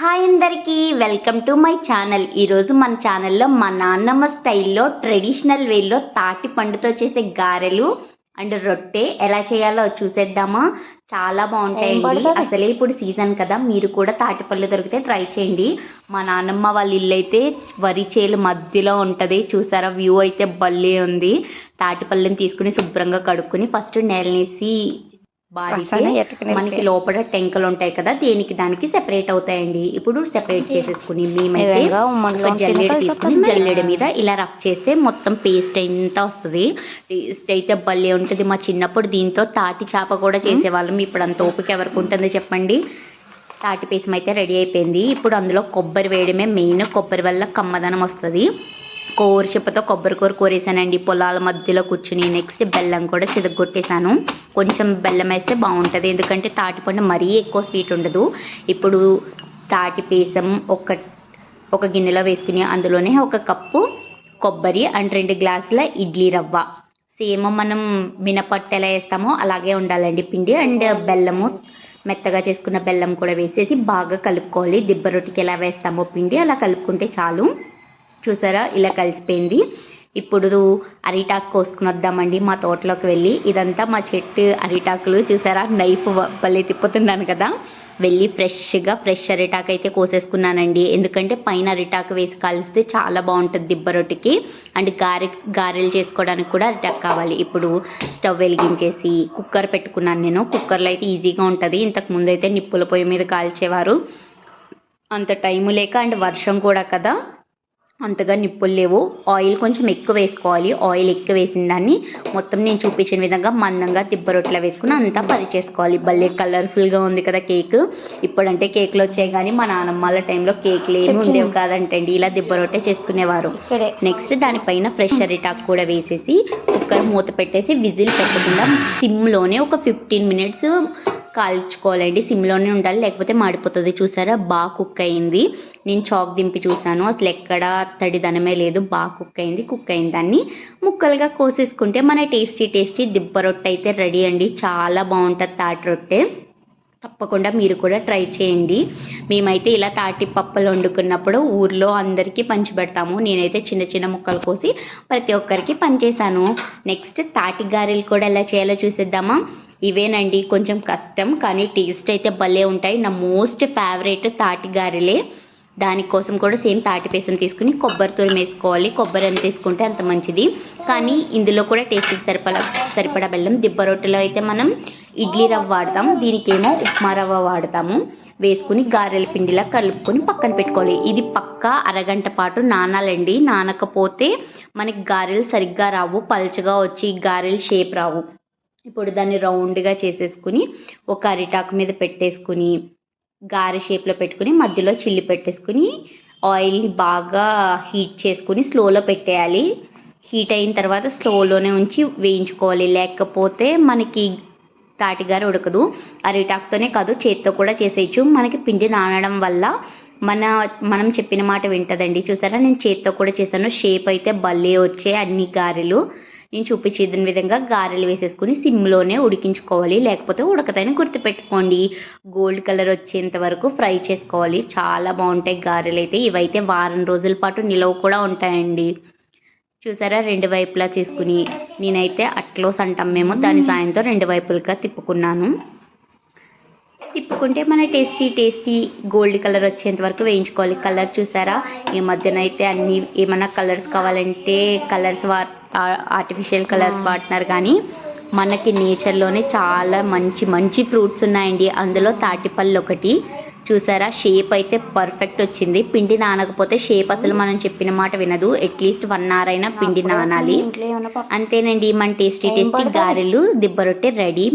Hi అందరికీ welcome to my channel. ఈరోజు మన ఛానల్లో మా నాన్నమ్మ స్టైల్లో ట్రెడిషనల్ వేలో తాటి పండుతో చేసే గారెలు అండ్ రొట్టె ఎలా చేయాలో చూసేద్దామా? చాలా బాగుంటాయండి? అసలే ఇప్పుడు సీజన్ కదా మీరు కూడా తాటి పళ్ళు దొరికితే ట్రై చేయండి. మా నాన్నమ్మ వాళ్ళ ఇల్లు అయితే వరి చేలు మధ్యలో ఉంటుంది. చూసారా? వ్యూ అయితే భలే ఉంది. తాటి పళ్ళని తీసుకుని శుభ్రంగా కడుక్కుని ఫస్ట్ నేలనేసి బారితే మనకి లోపల టెంకలు ఉంటాయి కదా దేనికి దానికి సెపరేట్ అవుతాయియండి ఇప్పుడు సెపరేట్ చేసేసుకుని మేమైతే జల్లెడ తీసుకుని మీద ఇలా రఫ్ చేస్తే మొత్తం పేస్ట్ అంతా వస్తుంది? టేస్ట్ అయితే భలే ఉంటుంది. మా చిన్నప్పుడు దీంతో తాటి చేప కూడా చేసేవాళ్ళం. ఇప్పుడు అంత ఓపిక ఎవరికి ఉంటుంది చెప్పండి. తాటి పీసం అయితే రెడీ అయిపోయింది. ఇప్పుడు అందులో కొబ్బరి వేయడమే మెయిన్ కొబ్బరి వల్ల కమ్మదనం వస్తుంది. కోరి చెప్పతో కొబ్బరి కూర పొలాల మధ్యలో కూర్చుని నెక్స్ట్ బెల్లం కూడా చిదగొట్టేశాను కొంచెం బెల్లం వేస్తే బాగుంటుంది. ఎందుకంటే తాటిపండు మరీ ఎక్కువ స్వీట్ ఉండదు. ఇప్పుడు తాటి పీసం ఒక ఒక గిన్నెలో వేసుకుని అందులోనే ఒక కప్పు కొబ్బరి అండ్ రెండు గ్లాసుల ఇడ్లీ రవ్వ. సేమ్ మనం మినపట్టు ఎలా వేస్తామో అలాగే ఉండాలండి పిండి అండ్ బెల్లము. మెత్తగా చేసుకున్న బెల్లం కూడా వేసేసి బాగా కలుపుకోవాలి. దిబ్బ రొట్టికి ఎలా వేస్తామో పిండి అలా కలుపుకుంటే చాలు. చూసారా? ఇలా కలిసిపోయింది. ఇప్పుడు అరిటాకు కోసుకుని వద్దామండి మా తోటలోకి వెళ్ళి. ఇదంతా మా చెట్టు అరిటాకులు. చూసారా? నైఫ్ భలే తిప్పుతున్నాను కదా. వెళ్ళి ఫ్రెష్గా ఫ్రెష్ అరిటాకు అయితే కోసేసుకున్నానండి. ఎందుకంటే పైన అరిటాకు వేసి కలిస్తే చాలా బాగుంటుంది దిబ్బ రొట్టికి. అండ్ గారె గారెలు చేసుకోవడానికి కూడా అరిటాకు కావాలి. ఇప్పుడు స్టవ్ వెలిగించేసి కుక్కర్ పెట్టుకున్నాను నేను. కుక్కర్లో అయితే ఈజీగా ఉంటుంది. ఇంతకు ముందు అయితే నిప్పుల పొయ్యి మీద కాల్చేవారు. అంత టైము లేక అండ్ వర్షం కూడా కదా. అంతగా నిప్పులు లేవు. ఆయిల్ కొంచెం ఎక్కువ వేసుకోవాలి. ఆయిల్ ఎక్కువ వేసిన దాన్ని మొత్తం నేను చూపించిన విధంగా మందంగా దిబ్బ రొట్టెలో వేసుకుని అంతా పరిచేసుకోవాలి భలే కలర్ఫుల్గా ఉంది కదా కేక్. ఇప్పుడంటే కేకులు వచ్చాయి కానీ మా నాన్నమ్మ వాళ్ళ టైంలో కేకులు ఏమి ఉండేవి కాదంటండి. ఇలా దిబ్బ రొట్టె చేసుకునేవారు. నెక్స్ట్ దానిపైన ఫ్రెష్ అరిటాక్ కూడా వేసేసి కుక్కర్ మూత పెట్టేసి విజిల్ పెట్టకుండా సిమ్లోనే ఒక ఫిఫ్టీన్ మినిట్స్ కాల్చుకోవాలండి. సిమ్లోనే ఉండాలి లేకపోతే మాడిపోతుంది. చూసారా? బాగా కుక్ అయింది. నేను చాక్ దింపి చూసాను. అసలు ఎక్కడ తడిదనమే లేదు. బాగా కుక్ అయింది. కుక్ అయిన దాన్ని ముక్కలుగా కోసేసుకుంటే మన టేస్టీ టేస్టీ దిబ్బ రొట్టె అయితే రెడీ అండి. చాలా బాగుంటుంది తాటి రొట్టె. తప్పకుండా మీరు కూడా ట్రై చేయండి. మేమైతే ఇలా తాటి పప్పలు వండుకున్నప్పుడు ఊర్లో అందరికీ పంచిపెడతాము. నేనైతే చిన్న చిన్న ముక్కలు కోసి ప్రతి ఒక్కరికి పంచేశాను. నెక్స్ట్ తాటి గారెలు కూడా ఎలా చేయాలో చూసేద్దామా? ఇవేనండి కొంచెం కష్టం కానీ టేస్ట్ అయితే భలే ఉంటాయి. నా మోస్ట్ ఫేవరెట్ తాటి గారెలే. దానికోసం కూడా సేమ్ తాటి పేసం తీసుకుని కొబ్బరి తురుము వేసుకోవాలి. కొబ్బరి ఎంత తీసుకుంటే అంత మంచిది. కానీ ఇందులో కూడా టేస్ట్కి సరిపడా సరిపడా బెల్లం దిబ్బ రొట్టెలో అయితే మనం ఇడ్లీ రవ్వ వాడతాం దీనికేమో ఉప్మా రవ్వ వాడతాము. వేసుకుని గారెల పిండిలా కలుపుకొని పక్కన పెట్టుకోవాలి. ఇది పక్కా అరగంట పాటు నానాలండి. నానకపోతే మనకి గారెలు సరిగ్గా రావు పల్చగా వచ్చి గారెలు షేప్ రావు. ఇప్పుడు దాన్ని రౌండ్గా చేసేసుకుని ఒక అరిటాకు మీద పెట్టేసుకుని గారె షేప్లో పెట్టుకుని మధ్యలో చిల్లి పెట్టేసుకుని ఆయిల్ని బాగా హీట్ చేసుకుని స్లోలో పెట్టేయాలి. హీట్ అయిన తర్వాత స్లోలోనే ఉంచి వేయించుకోవాలి. లేకపోతే మనకి తాటిగార ఉడకదు. అరిటాకుతోనే కాదు చేత్తో కూడా చేసేయచ్చు. మనకి పిండి నానడం వల్ల మన మనం చెప్పిన మాట వింటదండి. చూసారా? నేను చేత్తో కూడా చేశాను. షేప్ అయితే భలే వచ్చే అన్ని గారెలు. నేను చూపించేదిన విధంగా గారెలు వేసేసుకుని సిమ్లోనే ఉడికించుకోవాలి. లేకపోతే ఉడకతని గుర్తుపెట్టుకోండి. గోల్డ్ కలర్ వచ్చేంత వరకు ఫ్రై చేసుకోవాలి. చాలా బాగుంటాయి గారెలు అయితే. ఇవైతే వారం రోజుల పాటు నిలవ కూడా ఉంటాయండి. చూసారా? రెండు వైపులా తీసుకుని నేనైతే అట్లోస్ అంటాం మేము దాని సాయంతో రెండు వైపులుగా తిప్పుకున్నాను. తిప్పుకుంటే మన టేస్టీ టేస్టీ గోల్డ్ కలర్ వచ్చేంత వరకు వేయించుకోవాలి. కలర్ చూసారా? ఈ మధ్యన అయితే అన్ని ఏమన్నా కలర్స్ కావాలంటే కలర్స్ వా ఆర్టిఫిషియల్ కలర్స్ వాడుతున్నారు కానీ మనకి నేచర్లోనే చాలా మంచి మంచి ఫ్రూట్స్ ఉన్నాయండి. అందులో తాటిపళ్ళు ఒకటి చూసారా? షేప్ అయితే పర్ఫెక్ట్ వచ్చింది. పిండి నానకపోతే షేప్ అసలు మనం చెప్పిన మాట వినదు. అట్లీస్ట్ వన్ అవర్ అయినా పిండి నానాలి. అంతేనండి. మన టేస్టీ టేస్టీ? గారెలు దిబ్బ రొట్టె రెడీ.